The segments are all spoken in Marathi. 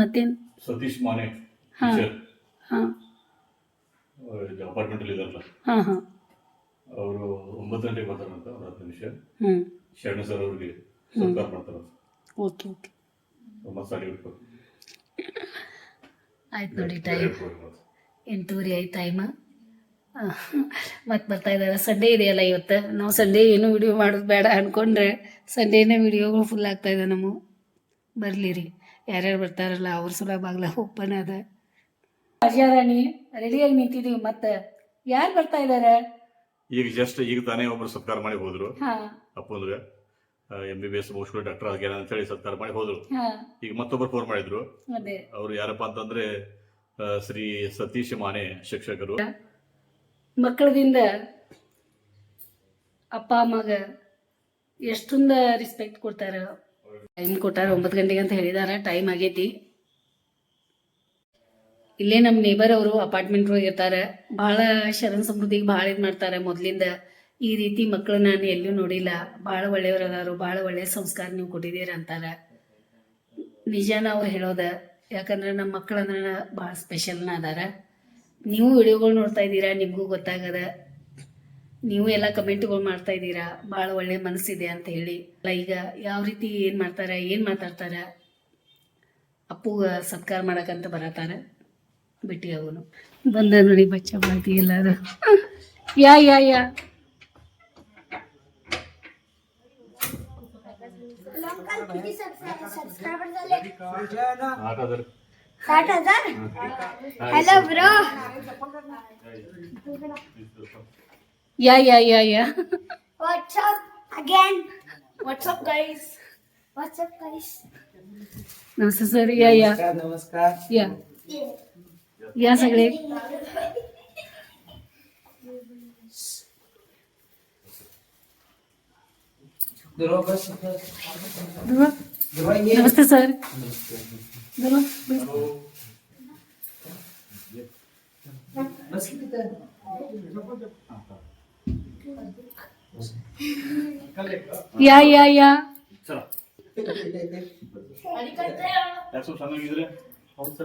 ಮತ್ತೇನ್? ಸತೀಶ್ ಮಾನೆ ಹಾ. ಹಾ. ಅಪಾರ್ಟ್ಮೆಂಟ್ ಅಲ್ಲಿ ಇದಾರಲ್ಲ ಹಾ ಹಾ. ಅವರು ಒಂಬತ್ತು ಗಂಟೆಗೆ ಬರ್ತಾರಂತ ಒಂದು ಹತ್ತು ನಿಮಿಷ. ಶರಣ ಸರ್ ಅವ್ರಿಗೆ ಸತ್ಕಾರ ಮಾಡ್ತಾರಂತ ಓಕೆ ಓಕೆ. ಒಂಬತ್ತು ಸಾರಿ ಬಿಟ್ಟು ಆಯ್ತು ನೋಡಿ ಟೈಮ್ ಎಂಟೂವರೆ ಆಯ್ತು ಟೈಮ್ ಮತ್ತೆ ಬರ್ತಾ ಇದ್ದಾರೆ ಸಂಡೇ ಇದೆಯಲ್ಲ ಇವತ್ತು? ನಾವು ಸಂಡೇ ಏನು ವಿಡಿಯೋ ಮಾಡೋದು ಬೇಡ ಅನ್ಕೊಂಡ್ರೆ ಸಂಡೇನೇ ವಿಡಿಯೋಗಳು ಫುಲ್ ಆಗ್ತಾ ಇದೆ ನಮ್ಮ. ಬರಲಿ ರೀ ಯಾರ್ಯಾರು ಬರ್ತಾರಲ್ಲ ಅವ್ರ ಸಲ ಬಾಗ್ಲ ಓಪನ್ ಅದ. ರಾಜಾರಾಣಿ ರೆಡಿಯಾಗಿ ನಿಂತಿದ್ದೀವಿ ಮತ್ತೆ ಯಾರು ಬರ್ತಾ ಇದ್ದಾರೆ ಈಗ ಜಸ್ಟ್ ಈಗ ತಾನೇ ಒಬ್ರು ಸತ್ಕಾರ ಮಾಡಿ ಹೋದ್ರು. ಹಾ. ಅಪ್ಪಂದ್ರೆ ಎಂ ಬಿ ಬಿ ಎಸ್ ಮುಗಿಸ್ಕೊಂಡು ಡಾಕ್ಟರ್ ಆಗ್ಯಾರ ಅಂತ ಹೇಳಿ ಸತ್ಕಾರ ಮಾಡಿ ಹೋದ್ರು. ಹಾಂ. ಈಗ ಮತ್ತೊಬ್ಬರು ಫೋನ್ ಮಾಡಿದ್ರು. ಅದೇ. ಅವ್ರು ಯಾರಪ್ಪ ಅಂತಂದ್ರೆ ಆ, ಶ್ರೀ ಸತೀಶ್ ಮಾನೆ ಶಿಕ್ಷಕರು. ಮಕ್ಕಳದಿಂದ ಅಪ್ಪ ಅಮ್ಮಗ ಎಷ್ಟೊಂದ ರೆಸ್ಪೆಕ್ಟ್ ಕೊಡ್ತಾರೆ? ಟೈಮ್ ಕೊಟ್ಟಾರ ಒಂಬತ್ತು ಗಂಟೆಗೆ ಅಂತ ಹೇಳಿದಾರ, ಟೈಮ್ ಆಗೈತಿ. ಇಲ್ಲೇ ನಮ್ಮ ನೇಬರ್ ಅವರು ಅಪಾರ್ಟ್ಮೆಂಟ್ ಒಳಗೆ ಇರ್ತಾರೆ. ಭಾಳ ಶರಣ ಸಮೃದ್ಧಿಗೆ ಭಾಳ ಇದು ಮಾಡ್ತಾರೆ ಮೊದಲಿಂದ. ಈ ರೀತಿ ಮಕ್ಕಳು ನಾನು ಎಲ್ಲೂ ನೋಡಿಲ್ಲ. ಭಾಳ ಒಳ್ಳೆಯವ್ರು ಅದಾರು ಭಾಳ ಒಳ್ಳೆಯ ಸಂಸ್ಕಾರ ನೀವು ಕೊಟ್ಟಿದ್ದೀರ ಅಂತಾರೆ. ನಿಜಾನ ಅವ್ರು ಹೇಳೋದ, ಯಾಕಂದ್ರೆ ನಮ್ಮ ಮಕ್ಕಳಂದ್ರೆ ಭಾಳ ಸ್ಪೆಷಲ್ನ ಅದಾರ. ನೀವು ವಿಡಿಯೋಗಳು ನೋಡ್ತಾ ಇದ್ದೀರಾ, ನಿಮಗೂ ಗೊತ್ತಾಗದ. ನೀವು ಎಲ್ಲ ಕಮೆಂಟ್ಗಳು ಮಾಡ್ತಾ ಇದ್ದೀರಾ? ಭಾಳ ಒಳ್ಳೆ ಮನಸ್ಸಿದೆ ಅಂತ ಹೇಳಿ. ಈಗ ಯಾವ ರೀತಿ ಏನು ಮಾಡ್ತಾರೆ? ಏನು ಮಾತಾಡ್ತಾರೆ? ಅಪ್ಪು ಸತ್ಕಾರ ಮಾಡಕ್ಕಂತ ಬರತಾರ ಬಿಟ್ಟಿ ಅವನು. ಬಂದ ನೋಡಿ ಬಚ್ಚ ಬಾತಿ ಎಲ್ಲಾರು. Yeah yeah yeah. Hello bro Ya ya ya ya. What's up again? What's up, guys? What's up, guys? Namaste, sir. Ya, ya. ya. Yeah, yeah. Namaskar नमस्कार Yeah. या सगळे Dua बस Dua. Dua ये Dua. ಯಾ ಯಾ ಯಾ.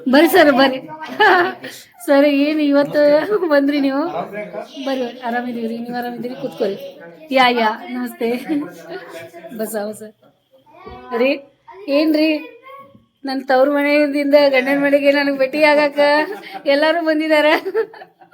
ಬರ್ರಿ ಸರ್ ಬರ್ರಿ. ಸರ್ ಏನು ಇವತ್ತು ಬಂದ್ರಿ ನೀವು? ಬರ್ರಿ ಆರಾಮಿದೀವ್ರಿ ನೀವು ಆರಾಮಿದ್ದೀರಿ? ಕೂತ್ಕೋರಿ ಯಾ ಯಾ. ನಮಸ್ತೆ. ಬಸ್ ಹೌ ಸರ್ ರೀ ಏನ್ರಿ ನನ್ನ ತವ್ರ ಮನೆಯಿಂದ ಗಂಡನ ಮನೆಗೆ ನನಗೆ ಭೇಟಿ ಆಗಾಕ ಎಲ್ಲರೂ ಬಂದಿದ್ದಾರೆ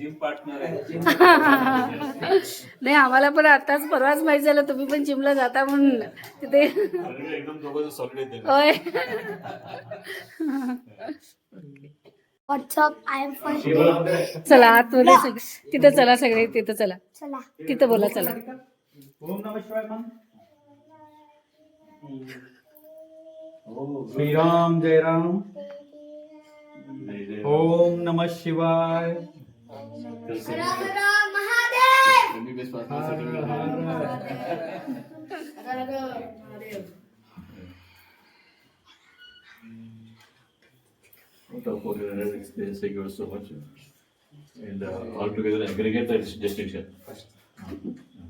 जिम पार्टनर आहे. नाही आम्हाला पण आताच परवाच माहिती झालं तुम्ही पण जिमला जाता म्हणून. तिथे होय. व्हॉट्सअप आय एम चला आतमध्ये सग- तिथं चला सगळे तिथं चला. तिथे तिथं बोला चला. श्रीराम जय राम. ओम नमः शिवाय। MBBS pass settle Total coordinator, they secure so much. And uh, altogether aggregate the distinction. First.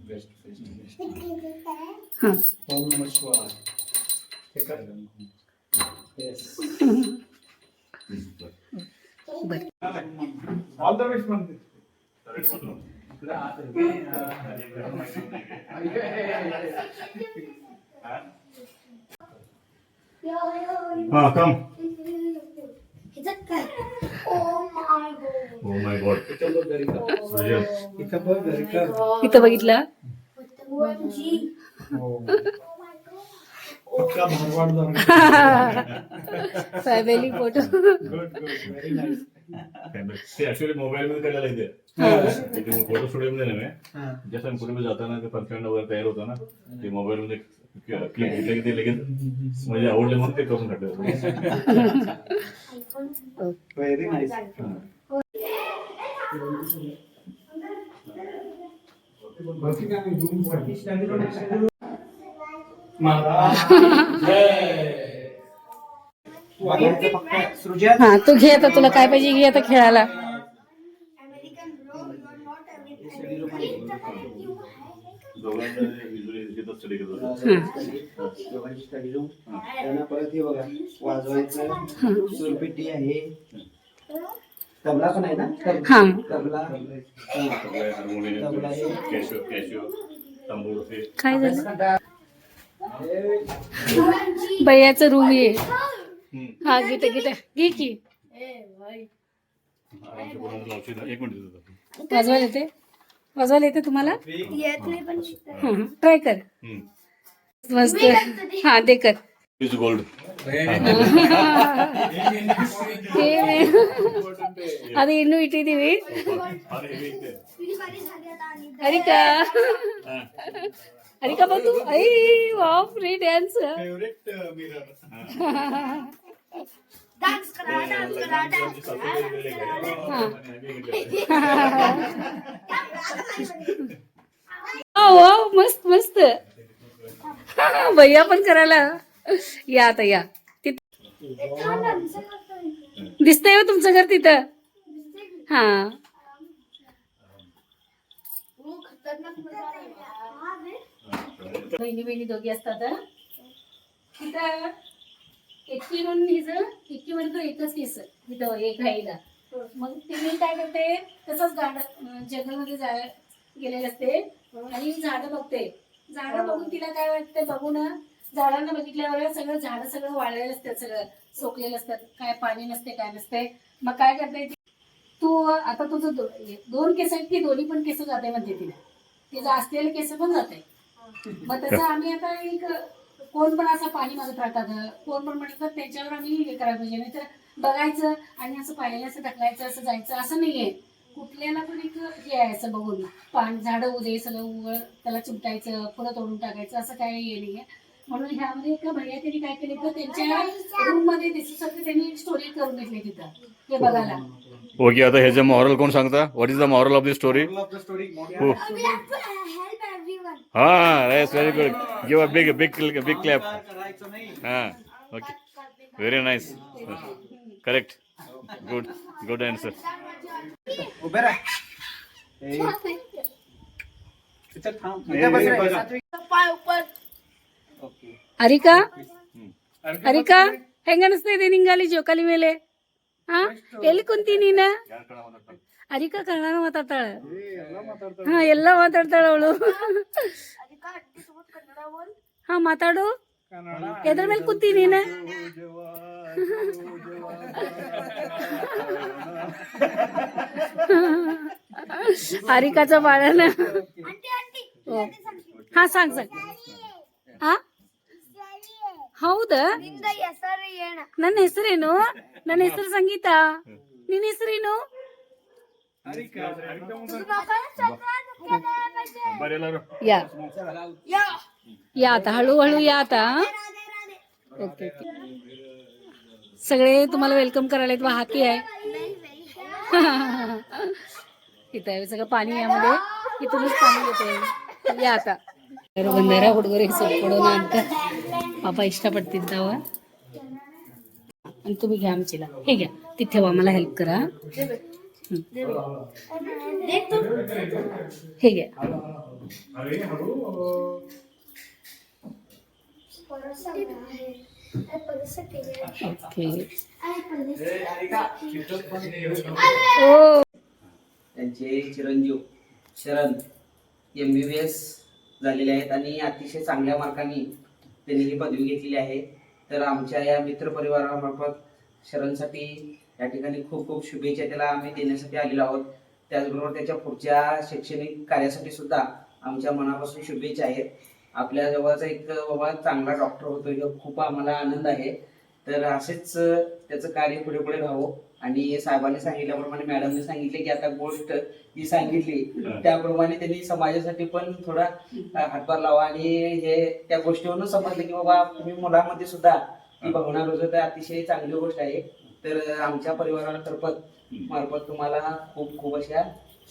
Best, best, best. Home number four. Take up. Yes. इथं बघितलं? पक्का family photo good good very nice ते ऍक्च्युली मोबाईल मध्ये इथे इथे फोटो स्टुडिओ मध्ये नव्हे. जस्ट आम्ही पुढे जाताना ते फर्स्ट वगैरे तयार होतो ना ते मोबाईल मध्ये क्लिक घेतलं की ते लगेच म्हणजे आवडले म्हणून ते करून टाकलं. व्हेरी नाईस हा तू घे आता तुला काय पाहिजे घे आता खेळायला. परत हे. बघा वाजवायचं सुरपेटी आहे तबला पण आहे ना. तबला काय झालं? बयाचं रूम आहे हा गीता गीता घे की आमच्या कोणाला लावशील एक मिनिट देतो. वाजवायला येते वाजवायला येते तुम्हाला येत नाही पण ट्राय कर हम्म. मस्त हा दे कर It's gold. ಅದು ಇನ್ನೂ ಇಟ್ಟಿದೀವಿ आणि का तू? आई वा फ्री डान्स मस्त मस्त. भैया पण करायला. या आता या. दिसतंय हो तुमचं घर तिथं. हा. बहिणी बहिणी दोघी असतात तिथं एकटी म्हणून हिज एकटी म्हणतो एकच केस तिथं एक घाईला. मग तिने काय करते तसंच गार्डन जंगलमध्ये जाय गेलेले असते आणि झाडं बघते. झाडं बघून तिला काय वाटतं बघून झाडांना बघितल्यावर सगळं झाडं सगळं वाळलेलं असतात सगळं सोकलेलं असतात काय पाणी नसते काय नसते. मग काय करते ती? तू आता तुझं दोन केस आहेत की दोन्ही पण केस जाते म्हणते तिला. तिचं असलेले केस पण जाते. मग तसं आम्ही आता एक कोण पण असं पाणी मागत राहतात. कोण पण म्हणतात त्यांच्यावर आम्ही हे करायला पाहिजे. नाही तर बघायचं आणि असं पाहिलं असं ढकलायचं असं जायचं असं नाहीये. कुठल्याला पण एक हे आहे असं बघून. पान झाडं उदे सगळं उघड त्याला चिमटायचं फुलं तोडून टाकायचं असं काही हे नाहीये. म्हणून ह्यामध्ये एका भैया त्यांनी काय केलं तर त्यांच्या रूममध्ये दिसण्यासाठी त्यांनी स्टोरी करून घेतली तिथं हे बघायला. ओके आता ह्याचं मॉरल कोण सांगता? What is the moral of the story story ಹಾಂ raise very good give a big big big clap ಹಾಂ okay very nice correct good good answer ಅರಿಕಾ? ಅರಿಕಾ ಹೆಂಗ ಅನಿಸ್ತಾ ಇದೆ ನಿಂಗೆ ಅಲ್ಲಿ ಜೋಕಾಲಿ ಮೇಲೆ? ಹಾ ಎಲ್ಲಿ ಕುಂತಿ ನೀನ? ಅದಕ್ಕೆ ಕನ್ನಡ ಮಾತಾಡ್ತಾಳೆ. ಹಾ ಎಲ್ಲ ಮಾತಾಡ್ತಾಳೆ ಅವಳು. ಹಾ ಮಾತಾಡು. ಎದ್ರ ಮೇಲೆ ಕೂತಿ ನೀನ? ಹರಿಕಾಚ ಬಾಳನ ಹಾ ಸಾಂಗ್ ಸಾಂಗ್ ಹಾ? ಹೌದಾ? ನನ್ನ ಹೆಸರೇನು? ನನ್ನ ಹೆಸರು ಸಂಗೀತ. ನಿನ್ನ ಹೆಸರೇನು? या. या. आता हळूहळू या आता ओके सगळे तुम्हाला वेलकम करायला येत हाकी आहे. इथं आहे सगळं पाणी यामध्ये. इथूनच पाणी येते या आता. बंधारा हुडगोरे सोडून आणतात बाबा इष्टा पडतील तेव्हा आणि तुम्ही घ्या आमचीला. हे घ्या. तिथे आम्हाला हेल्प करा. देख हे घ्या ओके त्यांचे चिरंजीव शरण एम बी बी एस झालेले आहेत आणि अतिशय चांगल्या मार्कांनी त्यांनी ही पदवी घेतलेली आहे. तर आमच्या या मित्रपरिवारामार्फत शरणसाठी या ठिकाणी खूप खूप शुभेच्छा त्याला आम्ही देण्यासाठी आलेलो आहोत. त्याचबरोबर त्याच्या पुढच्या शैक्षणिक कार्यासाठी सुद्धा आमच्या मनापासून शुभेच्छा आहेत. आपल्या जवळचा एक बाबा चांगला डॉक्टर होतो हे खूप आम्हाला आनंद आहे. तर असेच त्याचं कार्य पुढे पुढे राहावं आणि साहेबांनी सांगितल्याप्रमाणे मॅडमने सांगितले की आता गोष्ट ही सांगितली. त्याप्रमाणे त्यांनी समाजासाठी पण थोडा हातभार लावा. आणि हे त्या गोष्टीवरून समजलं की बाबा तुम्ही मुलामध्ये सुद्धा ही. भावना रुजवत आहे अतिशय चांगली गोष्ट आहे. तर आमच्या परिवारातर्फत मार्फत तुम्हाला खूप खूप अशा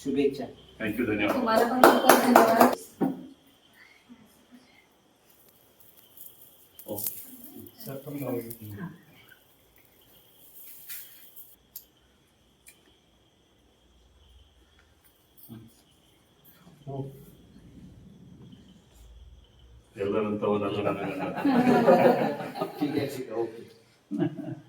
शुभेच्छा. थँक्यू धन्यवाद. तुम्हाला पण खूप धन्यवाद. ठीक आहे ठीक आहे ओके.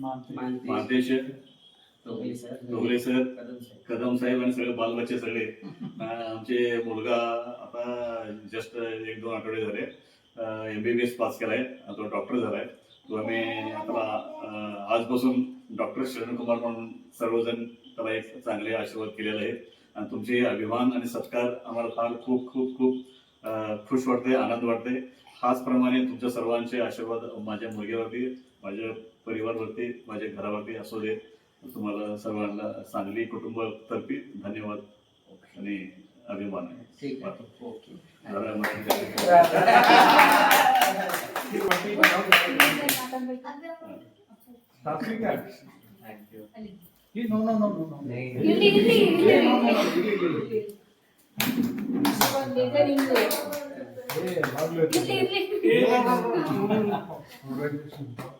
मानते. Sir. Sir. Kadam sir. Kadam साहेब आणि सगळे बालबच्चे सगळे. आमचे मुलगा आता जस्ट एक दोन आठवडे झाले. M B B S pass केलाय. तो डॉक्टर झालाय. तो आम्ही आता आजपासून डॉक्टर शरण कुमार म्हणून सर्वजण त्याला एक चांगले आशीर्वाद केलेले आहेत. आणि तुमचे अभिमान आणि सत्कार आम्हाला फार खूप खूप खूप खुश वाटते आनंद वाटते हाचप्रमाणे तुमच्या सर्वांचे आशीर्वाद माझ्या मुलगीवरती माझ्या परिवारवरती माझ्या घरावरती असू दे तुम्हाला सर्वांना सांगली कुटुंबातर्फे धन्यवाद आणि अभिमान आहे.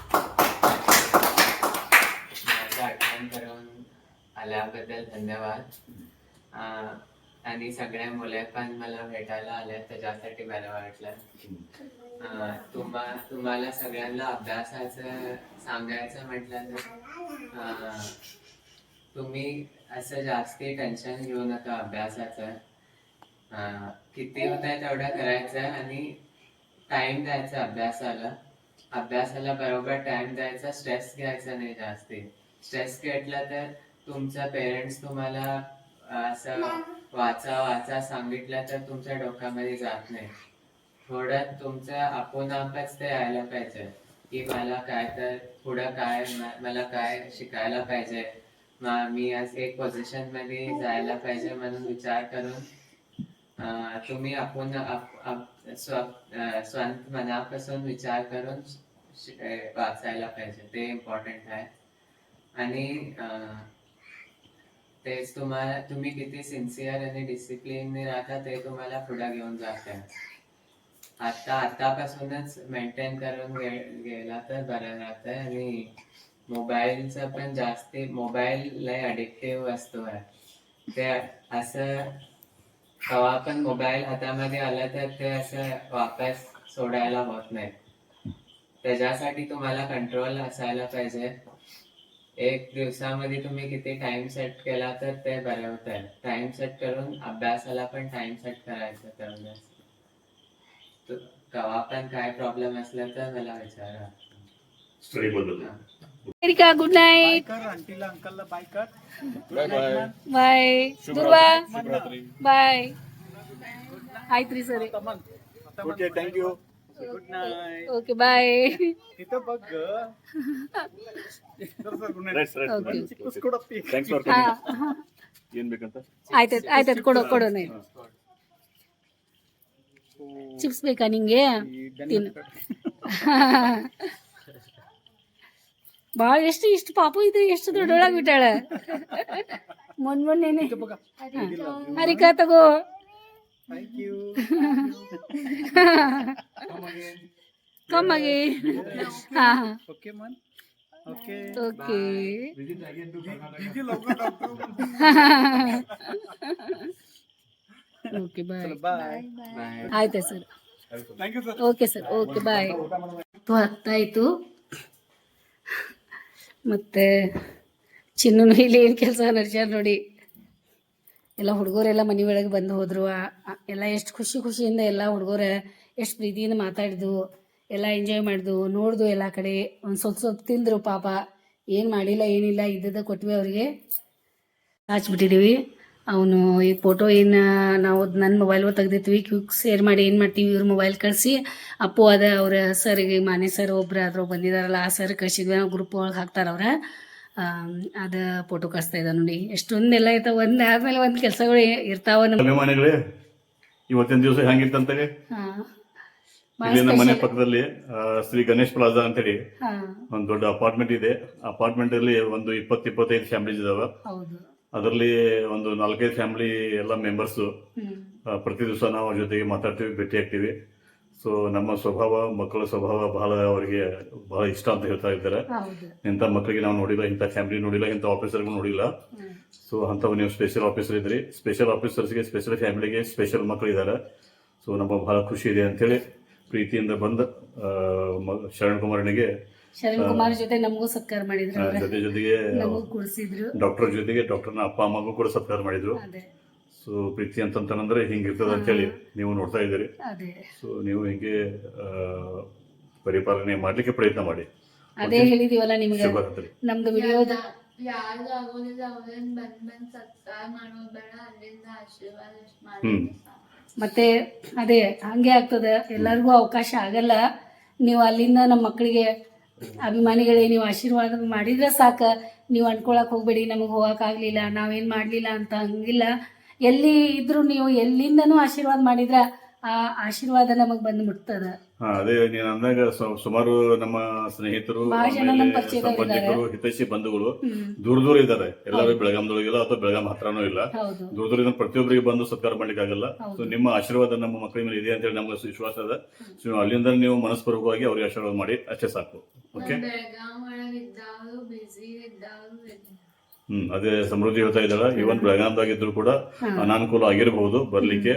आठवण करून आल्याबद्दल धन्यवाद. आणि सगळ्या मुले पण मला भेटायला आल्या त्याच्यासाठी बरं वाटलं. तुम्हा तुम्हाला सगळ्यांना अभ्यासाचं सांगायचं म्हटलं तर तुम्ही असं जास्ती टेन्शन घेऊ नका अभ्यासाचं. किती होत आहे तेवढं करायचं आणि टाइम द्यायचा अभ्यासाला. अभ्यासाला बरोबर टाइम द्यायचा स्ट्रेस घ्यायचा नाही जास्ती. स्ट्रेस घेतला तर तुमचा पेरेंट्स तुम्हाला असं वाचा वाचा सांगितलं तर तुमच्या डोक्यामध्ये जात नाही. थोडं तुमचं आपण आपच ते यायला पाहिजे की मला काय तर पुढं काय मला काय शिकायला पाहिजे. म- आज एक पोझिशनमध्ये जायला पाहिजे म्हणून विचार करून तुम्ही आपण स्वंत मनापासून विचार करून वाचायला पाहिजे. ते इम्पॉर्टंट आहे. आणि तेच तुम्हाला तुम्ही किती सिन्सिअर आणि डिसिप्लिन राहता ते तुम्हाला पुढे घेऊन जाते. आता आतापासूनच मेंटेन करून गे- गेला तर बरं राहतं. आणि मोबाईलचा पण जास्ती मोबाईल लय अडिक्टिव्ह वस्तू आहे. ते असं केव्हा पण मोबाईल हातामध्ये आला तर ते असं वापस सोडायला होत नाही. त्याच्यासाठी तुम्हाला कंट्रोल असायला पाहिजे. एक दिवसामध्ये तुम्ही किती टाइम सेट केला तर ते बरे होतं. टाइम सेट करून अभ्यासाला पण टाइम सेट करायचा तर कवा पण काय प्रॉब्लेम असला तर मला विचारा. America good night आंटीला bye bye Durva. Bye Aayatri sir thank you good night okay bye तिथं बघ ग Right, right, Okay. right. कुसकुडप्पी Thanks for ಹಾ coming. ಏನ್ ಬೇಕಂತ ಆಯ್ತಾಯ್ತು ಆಯ್ತಾಯ್ತು ಕೊಡು ಕೊಡು ನೀನು ಚಿಪ್ಸ್ ಬೇಕಾ ನಿಂಗೆ ತಿನ್ನು ಭಾಳ ಎಷ್ಟು ಇಷ್ಟು ಪಾಪು ಇದು ಎಷ್ಟು ದೊಡ್ಡೊಳಗೆ ಬಿಟ್ಟಾಳ ಮೊನ್ ಮೊನ್ನೆನೆ ಹರಿಕಾ ತಗೋ ಥ್ಯಾಂಕ್ ಯು ಕಮ್ಮಗೆ ಹಾ ಹಾ ओके मन ओके ಓಕೆ दीदी लवकर डॉक्टर ಓಕೆ ಬಾಯ್ बाय ಆಯ್ತಾ sir thank you sir okay sir okay bye ಹತ್ತು ಹತ್ತಾಯಿತು ಮತ್ತು ಚಿನ್ನು ಇಲ್ಲಿ ಏನು ಕೆಲಸ ನಡ್ಸ್ಯಾರ ನೋಡಿ ಎಲ್ಲ ಹುಡುಗರೆಲ್ಲ ಮನೆ ಒಳಗೆ ಬಂದು ಹೋದರು. ಎಲ್ಲ ಎಷ್ಟು ಖುಷಿ ಖುಷಿಯಿಂದ ಎಲ್ಲ ಹುಡುಗರು ಎಷ್ಟು ಪ್ರೀತಿಯಿಂದ ಮಾತಾಡಿದ್ವು ಎಲ್ಲ ಎಂಜಾಯ್ ಮಾಡಿದ್ವು ನೋಡ್ದು ಎಲ್ಲ ಕಡೆ. ಒಂದು ಸ್ವಲ್ಪ ಸ್ವಲ್ಪ ತಿಂದರು ಪಾಪ. ಏನು ಮಾಡಿಲ್ಲ, ಏನಿಲ್ಲ ಇದ್ದದ ಕೊಟ್ವಿ ಅವರಿಗೆ. ಹಚ್ಬಿಟ್ಟಿದ್ದೀವಿ ಅವನು ಈ ಫೋಟೋ ಏನು, ನಾವು ನನ್ನ ಮೊಬೈಲ್ ತೆಗ್ದಿತ್ವಿ ಕ್ವಿಕ್ ಶೇರ್ ಮಾಡಿ ಏನು ಮಾಡ್ತೀವಿ, ಇವ್ರ ಮೊಬೈಲ್ ಕಳಿಸಿ. ಅಪ್ಪು ಅದ ಅವ್ರ ಸರ್ಗೆ ಮಾನೆ ಸರ್ ಒಬ್ರು ಅದ್ರೊಳಗೆ ಬಂದಿದಾರಲ್ಲ, ಆ ಸರ್ ಕಳಿಸಿದ್ವಿ ನಾವು ಗ್ರೂಪ್ ಒಳಗೆ ಹಾಕ್ತಾರೆ ಅವ್ರ. ಅದ ಫೋಟೋ ಕಳಿಸ್ತಾ ಇದ್ದ ನೋಡಿ. ಎಷ್ಟೊಂದೆಲ್ಲ ಇರ್ತಾವ. ಒಂದ್ ಆದ್ಮೇಲೆ ಒಂದ್ ಕೆಲಸಗಳು ಇರ್ತಾವ ಅಭಿಮಾನಿಗಳೇ ಇವತ್ತಿನ ದಿವಸ ಹೆಂಗಿತ್ತಂತೇಳಿ ಇಲ್ಲಿ ನಮ್ಮ ಮನೆ ಪಕ್ಕದಲ್ಲಿ ಆ, ಶ್ರೀ ಗಣೇಶ್ ಪ್ಲಾಜಾ ಅಂತೇಳಿ. ಹೇಳಿ ಒಂದು ದೊಡ್ಡ ಅಪಾರ್ಟ್ಮೆಂಟ್ ಇದೆ. ಅಪಾರ್ಟ್ಮೆಂಟ್ ಅಲ್ಲಿ ಒಂದು ಇಪ್ಪತ್ ಇಪ್ಪತ್ತೈದು ಫ್ಯಾಮಿಲೀಸ್ ಇದಾವ. ಹೌದು. ಅದರಲ್ಲಿ ಒಂದು ನಾಲ್ಕೈದು ಫ್ಯಾಮಿಲಿ ಎಲ್ಲ ಮೆಂಬರ್ಸ್ ಪ್ರತಿ ದಿವಸ ನಾವು ಅವ್ರ ಜೊತೆಗೆ ಮಾತಾಡ್ತೀವಿ ಭೇಟಿ ಆಗ್ತೀವಿ. ಸೊ ನಮ್ಮ ಸ್ವಭಾವ ಮಕ್ಕಳ ಸ್ವಭಾವ ಬಹಳ ಅವರಿಗೆ ಬಹಳ ಇಷ್ಟ ಅಂತ ಹೇಳ್ತಾ ಇದ್ದಾರೆ. ಇಂಥ ಮಕ್ಕಳಿಗೆ ನಾವು ನೋಡಿಲ್ಲ ಇಂಥ ಫ್ಯಾಮಿಲಿ ನೋಡಿಲ್ಲ ಇಂಥ ಆಫೀಸರ್ಗೂ ನೋಡಿಲ್ಲ. ಸೊ ಅಂಥವು ನೀವು ಸ್ಪೆಷಲ್ ಆಫೀಸರ್ ಇದ್ರಿ. ಸ್ಪೆಷಲ್ ಆಫೀಸರ್ಸ್ಗೆ ಸ್ಪೆಷಲ್ ಫ್ಯಾಮಿಲಿಗೆ ಸ್ಪೆಷಲ್ ಮಕ್ಕಳಿದ್ದಾರೆ ಸೊ ನಮ್ಮ ಬಹಳ ಖುಷಿ ಇದೆ ಅಂತೇಳಿ ಪ್ರೀತಿಯಿಂದ ಬಂದ ಶರಣ್ ಕುಮಾರನಿಗೆ ಶರಣ್ ಕುಮಾರ್ ಜೊತೆ ನಮಗೂ ಸತ್ಕಾರ ಮಾಡಿದ್ರು. ಜೊತೆ ಜೊತೆಗೆ ಡಾಕ್ಟರ್ ಜೊತೆಗೆ ಡಾಕ್ಟರ್ನ ಅಪ್ಪ ಅಮ್ಮಗೂ ಕೂಡ ಸತ್ಕಾರ ಮಾಡಿದ್ರು. ಸೊ ಪ್ರೀತಿ ಅಂತಂತಂದ್ರೆ ಹಿಂಗಿರ್ತದೆ ಅಂತೇಳಿ ನೀವು ನೋಡ್ತಾ ಇದ್ದೀರಿ. ಅದೇ. ಸೊ ನೀವು ಹಿಂಗೆ ಪರಿಪಾಲನೆ ಮಾಡ್ಲಿಕ್ಕೆ ಪ್ರಯತ್ನ ಮಾಡಿ. ಅದೇ ಹೇಳಿದೀವಲ್ಲ ನಿಮ್ಗೆ. ಶುಭರಾತ್ರಿ. ನಮ್ದು ವಿಡಿಯೋದ ಯಾರು ಆಗೋದಿಲ್ಲ ಅವ್ರೇನ್ ಬಂದ್ ಬಂದ್ ಸತ್ಕಾರ ಮಾಡೋದ್ ಬೇಡ ಅಲ್ಲಿಂದ ಆಶೀರ್ವಾದ ಅಷ್ಟ್ ಹ್ಮ್. ಮತ್ತೆ ಅದೇ ಹಂಗೆ ಆಗ್ತದ. ಎಲ್ಲರಿಗೂ ಅವಕಾಶ ಆಗಲ್ಲ. ನೀವು ಅಲ್ಲಿಂದ ನಮ್ಮ ಮಕ್ಕಳಿಗೆ ಅಭಿಮಾನಿಗಳೇ ನೀವು ಆಶೀರ್ವಾದ ಮಾಡಿದ್ರೆ ಸಾಕು. ನೀವು ಅನ್ಕೊಳಕ್ ಹೋಗ್ಬೇಡಿ ನಮಗೆ ಹೋಗಕ್ಕಾಗ್ಲಿಲ್ಲ ನಾವೇನ್ ಮಾಡಲಿಲ್ಲ ಅಂತ ಹಂಗಿಲ್ಲ. ಎಲ್ಲಿ ಇದ್ರು ನೀವು ಎಲ್ಲಿಂದನೂ ಆಶೀರ್ವಾದ ಮಾಡಿದ್ರೆ ಆ ಆಶೀರ್ವಾದ ನಮಗ್ ಬಂದು ಮುಟ್ತದ. ಹಾ ಅದೇ ನೀನು ಅಂದಾಗ ಸು- ಸುಮಾರು ನಮ್ಮ ಸ್ನೇಹಿತರು ಸಂಬಂಧಿಕರು ಹಿತೈಷಿ ಬಂಧುಗಳು ದೂರ ದೂರ ಇದ್ದಾರೆ. ಎಲ್ಲರೂ ಬೆಳಗಾಂದೊಳಗಿಲ್ಲ ಅಥವಾ ಬೆಳಗಾಂ ಹತ್ರನೂ ಇಲ್ಲ. ದೂರ ದೂರ ದೂರದಿಂದ ಪ್ರತಿಯೊಬ್ಬರಿಗೆ ಬಂದು ಸತ್ಕಾರ ಮಾಡ್ಲಿಕ್ಕೆ ಆಗಲ್ಲ. ಸೊ ನಿಮ್ಮ ಆಶೀರ್ವಾದ ನಮ್ಮ ಮಕ್ಕಳ ಮೇಲೆ ಇದೆ ಅಂತ ಹೇಳಿ ನಮ್ಗೆ ವಿಶ್ವಾಸ ಅದ. ಸೊ ಅಲ್ಲಿಂದ ನೀವು ಮನಸ್ಪೂರ್ವಕವಾಗಿ ಅವ್ರಿಗೆ ಆಶೀರ್ವಾದ ಮಾಡಿ ಅಷ್ಟೇ ಸಾಕು. ಓಕೆ ಹ್ಮ್ ಅದೇ ಸಮೃದ್ಧಿ ಹೇಳ್ತಾ ಇದ್ದಾಳೆ. ಇವನ್ ಬೆಳಗಾಂದಾಗಿದ್ರು ಕೂಡ ಅನಾನುಕೂಲ ಆಗಿರಬಹುದು ಬರ್ಲಿಕ್ಕೆ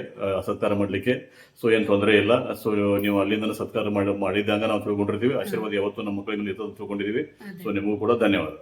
ಸತ್ಕಾರ ಮಾಡ್ಲಿಕ್ಕೆ. ಸೊ ಏನ್ ತೊಂದರೆ ಇಲ್ಲ. ಸೊ ನೀವು ಅಲ್ಲಿಂದ ಸತ್ಕಾರ ಮಾಡಿ ಮಾಡಿದ್ದಂಗ ನಾವು ತಿಳ್ಕೊಂಡಿರ್ತೀವಿ. ಆಶೀರ್ವಾದ ಯಾವತ್ತೂ ನಮ್ಮ ಮಕ್ಕಳ ಮೇಲೆ ತಿಳ್ಕೊಂಡಿದೀವಿ ಸೊ ನಿಮಗೂ ಕೂಡ ಧನ್ಯವಾದ.